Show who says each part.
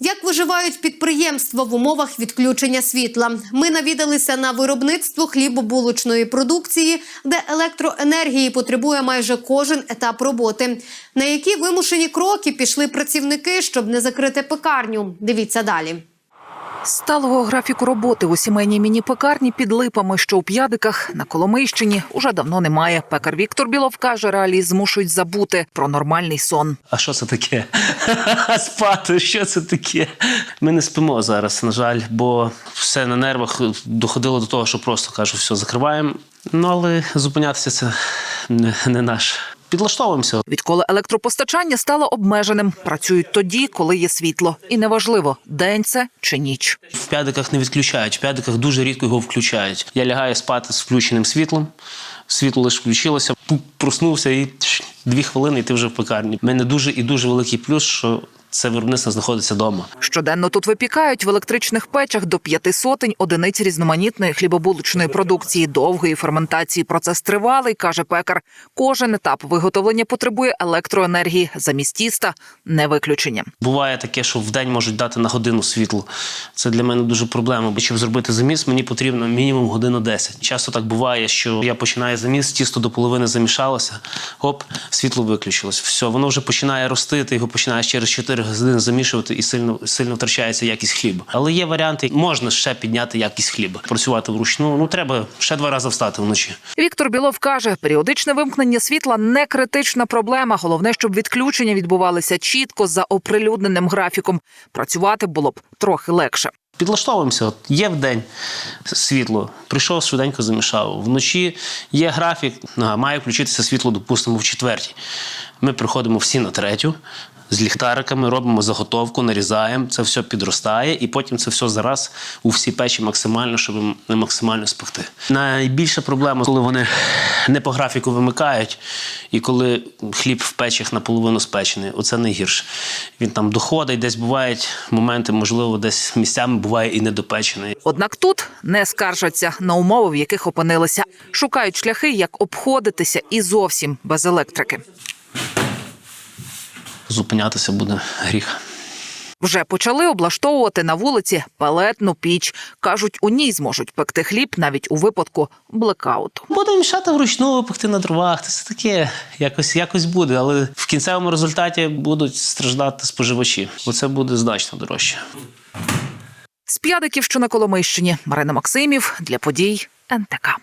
Speaker 1: Як виживають підприємства в умовах відключення світла? Ми навідалися на виробництво хлібобулочної продукції, де електроенергії потребує майже кожен етап роботи. На які вимушені кроки пішли працівники, щоб не закрити пекарню? Дивіться далі.
Speaker 2: Сталого графіку роботи у сімейній міні-пекарні під липами, що у п'ядиках на Коломийщині, уже давно немає. Пекар Віктор Білов каже, реалії змушують забути про нормальний сон.
Speaker 3: А що це таке? Спати, що це таке? Ми не спимо зараз, на жаль, бо все на нервах доходило до того, що просто кажу, все, закриваємо. Ну, але зупинятися це не, наш. Підлаштовуємося.
Speaker 2: Відколи електропостачання стало обмеженим, працюють тоді, коли є світло, і неважливо, день це чи ніч.
Speaker 3: В п'ядиках не відключають, в п'ядиках дуже рідко його включають. Я лягаю спати з включеним світлом. Світло лише включилося, проснувся і дві хвилини, і ти вже в пекарні. У мене дуже і дуже великий плюс, що це виробництво знаходиться вдома.
Speaker 2: Щоденно тут випікають в електричних печах до п'яти сотень одиниць різноманітної хлібобулочної продукції, довгої ферментації. Процес тривалий, каже пекар. Кожен етап виготовлення потребує електроенергії. Замість тіста не виключення.
Speaker 3: Буває таке, що в день можуть дати на годину світло. Це для мене дуже проблема. Бо щоб зробити заміс, мені потрібно мінімум годину 10. Часто так буває, що я починаю заміс, тісто до половини замішалося, оп, світло виключилось. Все, воно вже починає рости, ти його починаєш через 4 години замішувати і сильно сильно втрачається якість хліба. Але є варіанти, можна ще підняти якість хліба. Працювати вручну. Ну треба ще два рази встати вночі.
Speaker 2: Віктор Білов каже, періодичне вимкнення світла не критична проблема. Головне, щоб відключення відбувалися чітко за оприлюдненим графіком. Працювати було б трохи легше.
Speaker 3: Підлаштовуємося. От є в день світло, прийшов швиденько замішав. Вночі є графік, має включитися світло, допустимо, в четвертій. Ми приходимо всі на третю. З ліхтариками робимо заготовку, нарізаємо, це все підростає, і потім це все зараз у всі печі максимально, щоб максимально спекти. Найбільша проблема, коли вони не по графіку вимикають, і коли хліб в печах наполовину спечений, оце найгірше. Він там доходить, десь бувають моменти, можливо, десь місцями буває і недопечений.
Speaker 2: Однак тут не скаржаться на умови, в яких опинилися. Шукають шляхи, як обходитися і зовсім без електрики.
Speaker 3: Зупинятися буде гріх.
Speaker 2: Вже почали облаштовувати на вулиці палетну піч. кажуть, у ній зможуть пекти хліб навіть у випадку блекауту.
Speaker 3: Буде мішати вручну, пекти на дровах. Це таке якось, якось буде, але в кінцевому результаті будуть страждати споживачі, бо це буде значно дорожче.
Speaker 2: З п'ядиків, що на Коломийщині, Марина Максимів для подій НТК.